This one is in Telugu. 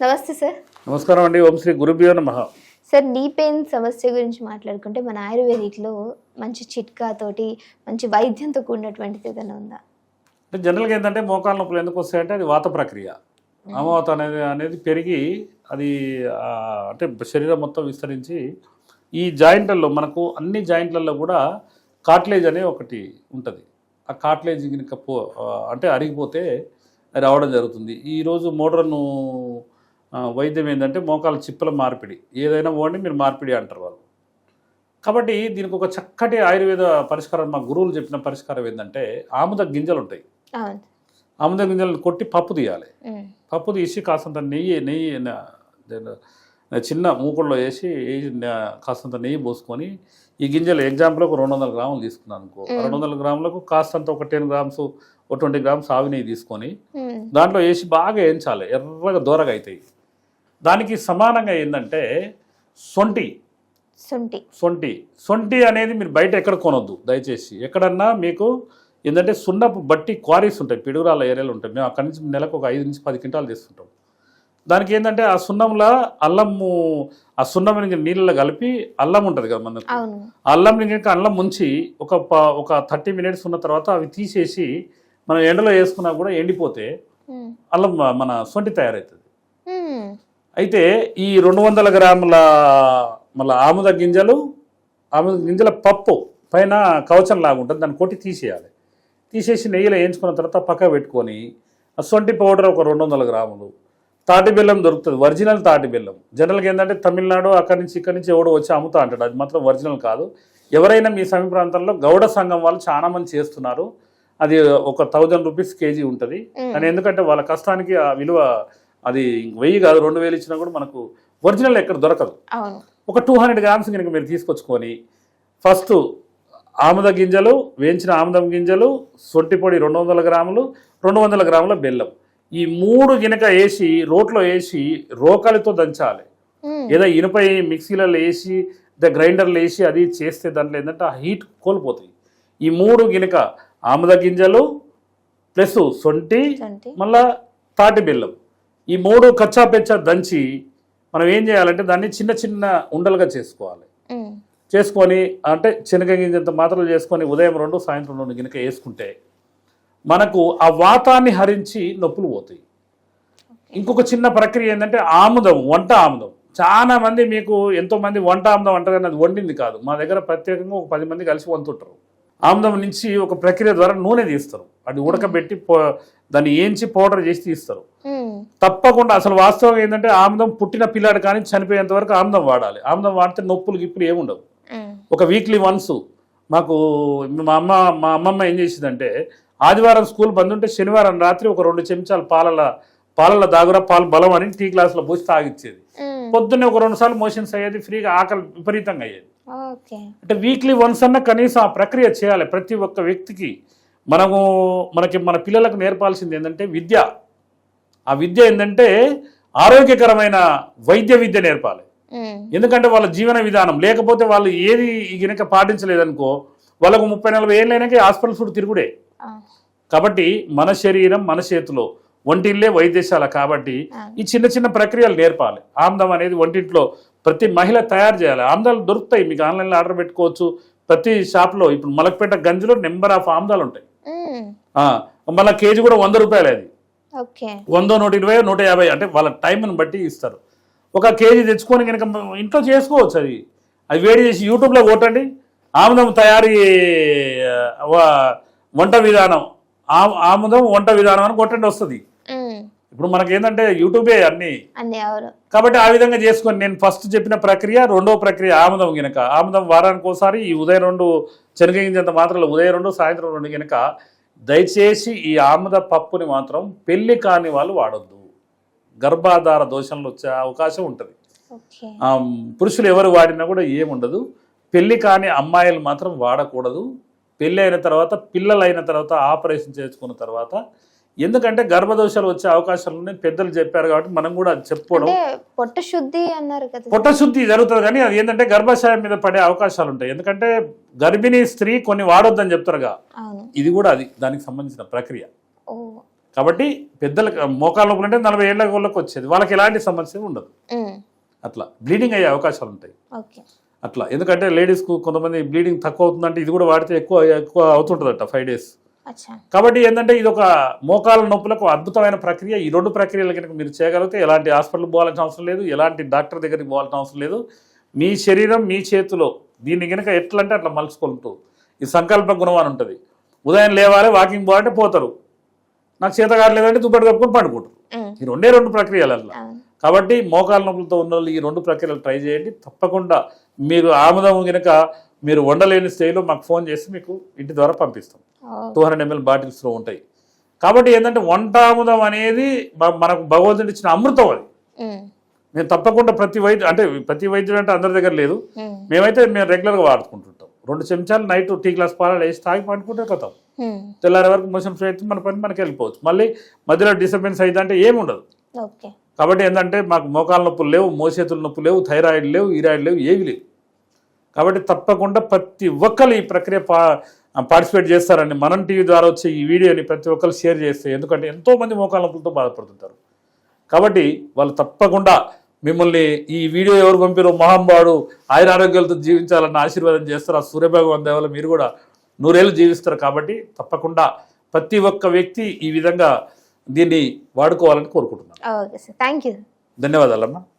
నమస్తే సార్ నమస్కారం అండి. ఓం శ్రీ గురుభ్యో నమ. సార్ నీ పెయిన్ సమస్య గురించి మాట్లాడుకుంటే మన ఆయుర్వేదిక్లో మంచి చిట్కా తోటి మంచి వైద్యంతో కూడినటువంటిది ఏదైనా ఉందా? అంటే జనరల్గా ఏంటంటే మోకాళ్ళ నొప్పులు ఎందుకు వస్తాయంటే అది వాత ప్రక్రియ. ఆమవాత అనేది అనేది పెరిగి అది అంటే శరీరం మొత్తం విస్తరించి ఈ జాయింట్లలో మనకు అన్ని జాయింట్లలో కూడా కాట్లేజ్ అనే ఒకటి ఉంటుంది. ఆ కాట్లేజ్ కనుక పో అంటే అరిగిపోతే అది రావడం జరుగుతుంది. ఈరోజు మోడర్న్ వైద్యం ఏంటంటే మోకాల చిప్పల మార్పిడి. ఏదైనా పోండి మీరు మార్పిడి అంటారు వాళ్ళు. కాబట్టి దీనికి ఒక చక్కటి ఆయుర్వేద పరిష్కారం మా గురువులు చెప్పిన పరిష్కారం ఏంటంటే ఆముద గింజలు ఉంటాయి. ఆముద గింజలను కొట్టి పప్పు తీయాలి. పప్పు తీసి కాసంత నెయ్యి నెయ్యి చిన్న మూకుడులో వేసి వేసి న- కాసంత నెయ్యి పోసుకొని ఈ గింజలు ఎగ్జాంపుల్ ఒక రెండు వందల గ్రాములు తీసుకున్నాను అనుకో. రెండు వందల గ్రాములకు కాస్తంత ఒక టెన్ గ్రామ్స్ ఒక ట్వంటీ గ్రామ్స్ ఆవి నెయ్యి తీసుకొని. దాంట్లో వేసి బాగా వేయించాలి. ఎర్రగా దూరగా అవుతాయి దానికి సమానంగా ఏంటంటే సొంటి. శుంఠి సొంటి. సొంటి అనేది మీరు బయట ఎక్కడ కొనొద్దు. దయచేసి ఎక్కడన్నా మీకు ఏంటంటే సున్నపు బట్టి క్వారీస్ ఉంటాయి. పిడుగురాల ఏరియాలు ఉంటాయి. మేము అక్కడి నుంచి నెలకు ఒక ఐదు నుంచి పది క్వింటాలు తీసుకుంటాం. దానికి ఏంటంటే ఆ సున్నంలో అల్లము ఆ సున్నం నీళ్ళలో కలిపి అల్లం ఉంటుంది కదా మనకు. అల్లం ఇంకా అల్లం ముంచి ఒక ఒక థర్టీ మినిట్స్ ఉన్న తర్వాత అవి తీసేసి మనం ఎండలో వేసుకున్నా కూడా ఎండిపోతే. అల్లం మన సొంటి తయారవుతుంది. అయితే ఈ రెండు వందల గ్రాముల మళ్ళీ ఆముద గింజలు ఆముద గింజల పప్పు పైన కవచం లాగా ఉంటుంది. దాన్ని కొట్టి తీసేయాలి. తీసేసి నెయ్యిలో వేయించుకున్న తర్వాత పక్క పెట్టుకొని ఆ సొంటి పౌడర్ ఒక రెండు వందల గ్రాములు. తాటి బెల్లం దొరుకుతుంది. ఒరిజినల్ తాటి బెల్లం. జనరల్గా ఏంటంటే తమిళనాడు అక్కడి నుంచి ఇక్కడి నుంచి ఎవడో వచ్చి అమ్ముతా అంటాడు. అది మాత్రం ఒరిజినల్ కాదు. ఎవరైనా మీ సమీప ప్రాంతంలో గౌడ సంఘం వాళ్ళు చాలా మంది చేస్తున్నారు. అది ఒక థౌజండ్ రూపీస్ కేజీ ఉంటుంది. కానీ ఎందుకంటే వాళ్ళ కష్టానికి ఆ విలువ అది వెయ్యి కాదు రెండు వేలు ఇచ్చినా కూడా మనకు ఒరిజినల్ ఎక్కడ దొరకదు. ఒక టూ హండ్రెడ్ గ్రామ్స్ కనుక మీరు తీసుకొచ్చుకొని ఫస్ట్ ఆముద గింజలు వేయించిన ఆముదం గింజలు సొంటి పొడి రెండు వందల గ్రాములు రెండు వందల గ్రాముల బెల్లం. ఈ మూడు గినక వేసి రోట్లో వేసి రోకలితో దంచాలి. ఏదో ఇనుప మిక్సీలలో వేసి ద గ్రైండర్లో వేసి అది చేస్తే దాంట్లో ఏంటంటే ఆ హీట్ కోల్పోతాయి ఈ మూడు గినక ఆముద గింజలు ప్లస్ సొంటి. మళ్ళా తాటి బెల్లం. ఈ మూడు కచ్చా పెచ్చా దంచి మనం ఏం చేయాలంటే దాన్ని చిన్న చిన్న ఉండలుగా చేసుకోవాలి. చేసుకొని అంటే శనగ గింజంత మాత్రలు చేసుకొని ఉదయం రెండు సాయంత్రం రెండు గినక వేసుకుంటే మనకు ఆ వాతాన్ని హరించి నొప్పులు పోతాయి. ఇంకొక చిన్న ప్రక్రియ ఏంటంటే ఆముదం వంట ఆముదం. చాలా మంది మీకు ఎంతో మంది వంట ఆముదం అంటారు కానీ అది వండింది కాదు. మా దగ్గర ప్రత్యేకంగా ఒక పది మంది కలిసి వంతుంటారు ఆముదం నుంచి ఒక ప్రక్రియ ద్వారా నూనె తీస్తారు. అది ఉడకబెట్టి దాన్ని ఏంచి పౌడర్ చేసి తీస్తారు. తప్పకుండా అసలు వాస్తవం ఏంటంటే ఆముదం పుట్టిన పిల్లాడు కానీ చనిపోయేంత వరకు ఆముదం వాడాలి. ఆముదం వాడితే నొప్పులు గిప్పులు ఏముండవు. ఒక వీక్లీ వన్స్ మాకు మా అమ్మ మా అమ్మమ్మ ఏం చేసిందంటే ఆదివారం స్కూల్ బంద్ ఉంటే శనివారం రాత్రి ఒక రెండు చెంచాలు పాలల పాలల దాగురా పాలు బలం అని టీ గ్లాసులో పోసి తాగిచ్చేది. పొద్దున్నే ఒక రెండు సార్లు మోషన్స్ అయ్యేది ఫ్రీగా ఆకలి విపరీతంగా అయ్యేది. అంటే వీక్లీ వన్స్ అన్న కనీసం ఆ ప్రక్రియ చేయాలి. ప్రతి ఒక్క వ్యక్తికి మనము మనకి మన పిల్లలకు నేర్పాల్సింది ఏంటంటే విద్య. ఆ విద్య ఏంటంటే ఆరోగ్యకరమైన వైద్య విద్య నేర్పాలి. ఎందుకంటే వాళ్ళ జీవన విధానం లేకపోతే వాళ్ళు ఏది గనక పాటించలేదనుకో వాళ్ళకు ముప్పై నలభై ఏళ్ళైనాక హాస్పిటల్ చుట్టూ తిరుగుడే. కాబట్టి మన శరీరం మన చేతిలో ఒంటిల్లే వైద్యశాల కాబట్టి. ఈ చిన్న చిన్న ప్రక్రియలు నేర్పాలి. ఆమ్దం అనేది వంటింట్లో ప్రతి మహిళ తయారు చేయాలి. ఆమ్దాలు దొరుకుతాయి. మీకు ఆన్లైన్లో ఆర్డర్ పెట్టుకోవచ్చు. ప్రతి షాప్లో ఇప్పుడు మలక్పేట గంజిలో నెంబర్ ఆఫ్ ఆమ్దాలు ఉంటాయి. మళ్ళీ కేజీ కూడా వంద రూపాయలు అది. వందో నూట ఇరవై నూట యాభై అంటే వాళ్ళ టైంని బట్టి ఇస్తారు. ఒక కేజీ తెచ్చుకొని కనుక ఇంట్లో చేసుకోవచ్చు అది. అది వేడి చేసి యూట్యూబ్లో కొట్టండి. ఆముదం తయారీ వంట విధానం. ఆము- ఆముదం వంట విధానం అని కొట్టండి వస్తుంది. ఇప్పుడు మనకి ఏంటంటే యూట్యూబే అన్నీ. కాబట్టి ఆ విధంగా చేసుకొని నేను ఫస్ట్ చెప్పిన ప్రక్రియ రెండో ప్రక్రియ ఆముదం గినక. ఆముదం వారానికి ఒకసారి ఈ ఉదయం రెండు శనగించేంత మాత్రాలు ఉదయం రెండు సాయంత్రం రెండు గినక దయచేసి ఈ ఆముద పప్పుని మాత్రం పెళ్ళి కాని వాళ్ళు వాడొద్దు. గర్భాధార దోషంలో వచ్చే అవకాశం ఉంటుంది. పురుషులు ఎవరు వాడినా కూడా ఏముండదు. పెళ్ళి కాని అమ్మాయిలు మాత్రం వాడకూడదు. పెళ్ళి అయిన తర్వాత పిల్లలు అయిన తర్వాత ఆపరేషన్ చేసుకున్న తర్వాత ఎందుకంటే గర్భదోషాలు వచ్చే అవకాశాలు ఉన్నాయి. పెద్దలు చెప్పారు కాబట్టి మనం కూడా అది చెప్పుకోవడం. అంటే పొట్ట శుద్ధి అన్నారు కదా పొట్ట శుద్ధి జరుగుతుంది కానీ అది ఏంటంటే గర్భాశయం మీద పడే అవకాశాలు ఉంటాయి. ఎందుకంటే గర్భిణీ స్త్రీ కొన్ని వాడొద్దని చెప్తారుగా. ఇది కూడా అది దానికి సంబంధించిన ప్రక్రియ. కాబట్టి పెద్దలకు మోకాళ్ళ నొప్పులు అంటే నలభై ఏళ్ళ వాళ్ళకి వచ్చేది. వాళ్ళకి ఎలాంటి సమస్య ఉండదు. అట్లా. బ్లీడింగ్ అయ్యే అవకాశాలు ఉంటాయి. అట్లా. ఎందుకంటే లేడీస్కు కొంతమంది బ్లీడింగ్ తక్కువ అవుతుందంటే ఇది కూడా వాడితే ఎక్కువ ఎక్కువ అవుతుంటుందట ఫైవ్ డేస్. కాబట్టి ఏంటంటే ఇది ఒక మోకాల నొప్పులకు అద్భుతమైన ప్రక్రియ. ఈ రెండు ప్రక్రియలు కనుక మీరు చేయగలిగితే ఎలాంటి హాస్పిటల్ పోవాల్సిన అవసరం లేదు ఎలాంటి డాక్టర్ దగ్గరికి పోవాల్సిన అవసరం లేదు. మీ శరీరం మీ చేతిలో దీన్ని కనుక ఎట్లా అంటే అట్లా మలుచుకుంటూ ఈ సంకల్ప గుణం అని ఉంటుంది. ఉదయం లేవాలి వాకింగ్ పోవాలంటే పోతారు. నాకు చేత కావట్లేదంటే దుప్పటి కప్పుకొని పండుకుంటారు. ఈ రెండే రెండు ప్రక్రియలు అట్లా అవును. కాబట్టి మోకాల నొప్పులతో ఉన్న ఈ రెండు ప్రక్రియలు ట్రై చేయండి. తప్పకుండా మీరు ఆముదం కనుక మీరు వండలేని స్థాయిలో మాకు ఫోన్ చేసి మీకు ఇంటి ద్వారా పంపిస్తాం. టూ హండ్రెడ్ ఎంఎల్ బాటిల్స్లో ఉంటాయి. కాబట్టి ఏంటంటే వంట ఆముదం అనేది మనకు భగవంతుడు ఇచ్చిన అమృతం అది. మేము తప్పకుండా ప్రతి వైద్యు అంటే ప్రతి వైద్యుడు అంటే అందరి దగ్గర లేదు. మేమైతే మేము రెగ్యులర్గా వాడుకుంటుంటాం. రెండు చెంచాలు నైట్ టీ గ్లాస్ పాలు వేసి తాగి పండుకుంటే ఉమ్, తెల్లారి వరకు మోషన్ ఫ్రీ అయితే మన పని మనకి వెళ్ళిపోవచ్చు. మళ్ళీ మధ్యలో డిస్టర్బెన్స్ అయితే అంటే ఏమి ఉండదు. కాబట్టి ఏంటంటే మాకు మోకాల నొప్పులు లేవు మోచేతుల నొప్పులు లేవు థైరాయిడ్ లేవు ఈరాయిడ్ లేవు ఏవి లేవు. కాబట్టి తప్పకుండా ప్రతి ఒక్కరు ఈ ప్రక్రియ పా పార్టిసిపేట్ చేస్తారండి. మనం టీవీ ద్వారా వచ్చే ఈ వీడియోని ప్రతి ఒక్కరు షేర్ చేస్తే ఎందుకంటే ఎంతోమంది మోకాల నొప్పులతో బాధపడుతుంటారు. కాబట్టి వాళ్ళు తప్పకుండా మిమ్మల్ని ఈ వీడియో ఎవరు పంపిరో మహాంబాడు ఆయుర ఆరోగ్యాలతో జీవించాలన్న ఆశీర్వాదం చేస్తారు. ఆ సూర్యభగవాన్ దేవల మీరు కూడా నూరేళ్ళు జీవిస్తారు కాబట్టి తప్పకుండా ప్రతి ఒక్క వ్యక్తి ఈ విధంగా దీన్ని వాడుకోవాలని కోరుకుంటున్నాను. ధన్యవాదాలమ్మా.